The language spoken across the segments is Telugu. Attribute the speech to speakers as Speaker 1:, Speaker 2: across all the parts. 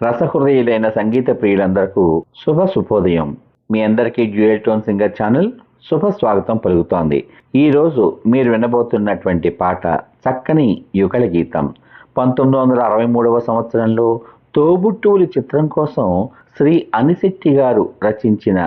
Speaker 1: రసహృదయులైన సంగీత ప్రియులందరకు శుభ శుభోదయం మీ అందరికీ డ్యూయల్ టోన్ సింగర్ ఛానల్ శుభ స్వాగతం పలుకుతోంది. ఈ రోజు మీరు వినబోతున్నటువంటి పాట చక్కని యుగళ గీతం. పంతొమ్మిది వందల అరవై మూడవ సంవత్సరంలో తోబుట్టువులి చిత్రం కోసం శ్రీ అనిశెట్టి గారు రచించిన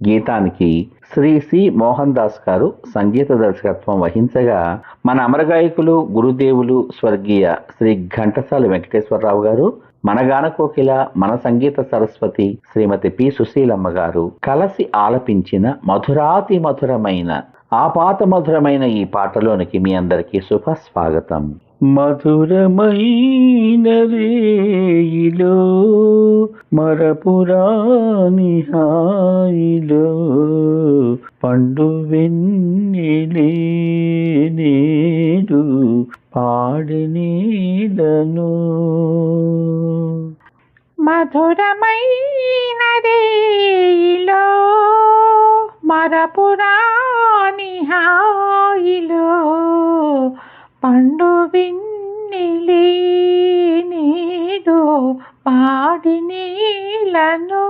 Speaker 1: గీతానికి శ్రీ సి మోహన్ దాస్ గారు సంగీత దర్శకత్వం వహించగా మన అమరగాయకులు గురుదేవులు స్వర్గీయ శ్రీ ఘంటసాల వెంకటేశ్వరరావు గారు మన గాన కోకిల మన సంగీత సరస్వతి శ్రీమతి పి సుశీలమ్మ గారు కలసి ఆలపించిన మధురాతి మధురమైన ఆపాత మధురమైన ఈ పాటలోనికి మీ అందరికీ శుభ స్వాగతం మధురమైన రేయిలో మరపురాని హాయిలో పండు వెన్నెలేడు పాడినీలను
Speaker 2: మధురమైనదేలో మరపురాణి హాయిలో పండు విన్నిలే పాడి నీలను.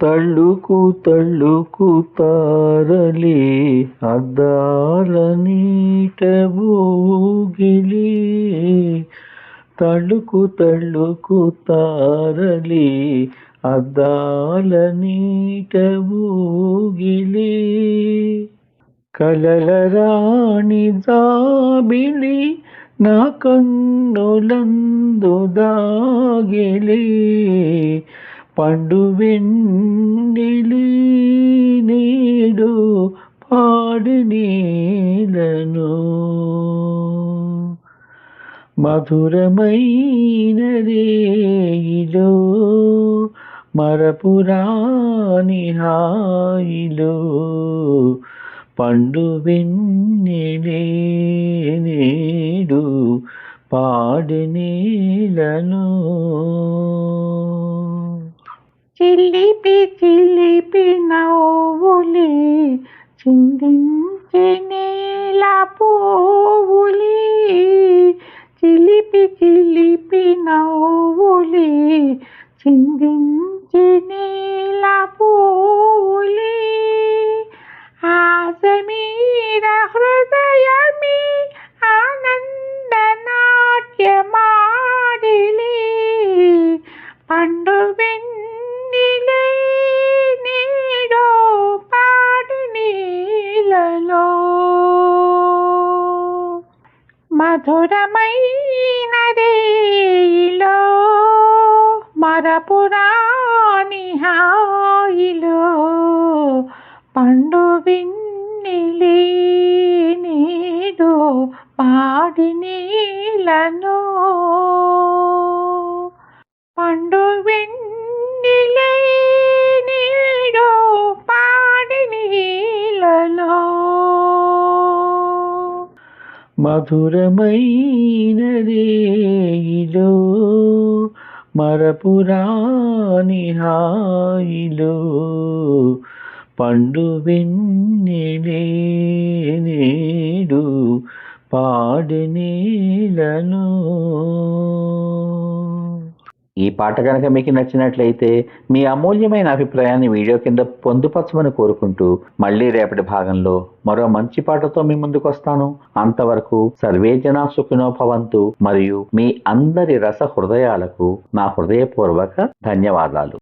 Speaker 1: తళ్ళుకు తళ్ళుకు తారలి అద్దాల నీట భూగిలి తళ్ళుకు తళ్ళుకు తారలి అద్దాల నీట భూగిలి కలల రాణి జాబిలి నా కన్నులందు దాగిలి. పండువెన్నెలి నేడు పాడి నీలను. మధురమైన రేయిలో మరపురాని హాయిలో పండు వెన్నెలే నేడు పాడి నీలను.
Speaker 2: చిలిపి చిలిపి నవ్వులి చిందించి నేల పోవులి. చిలిపి చిలిపి నవ్వులి చిందించి నేల పోవులి. ఆశ మీద హృదయమి ఆనంద నాట్యమాడిలి పండు మధురమైనదేలో మరపురాని హాయిలో పండు విన్నిలే నీడు పాడి నీలను
Speaker 1: మధురమైన రేయిలో మరపురాని హాయిలో. పండు వెన్నెలే నేడు పాడి నీలను ఈ పాట కనుక మీకు నచ్చినట్లయితే మీ అమూల్యమైన అభిప్రాయాన్ని వీడియో కింద పొందుపరచమని కోరుకుంటూ మళ్ళీ రేపటి భాగంలో మరో మంచి పాటతో మీ ముందుకు వస్తాను. అంతవరకు సర్వేజనా సుఖినో భవంతు. మరియు మీ అందరి రస హృదయాలకు నా హృదయపూర్వక ధన్యవాదాలు.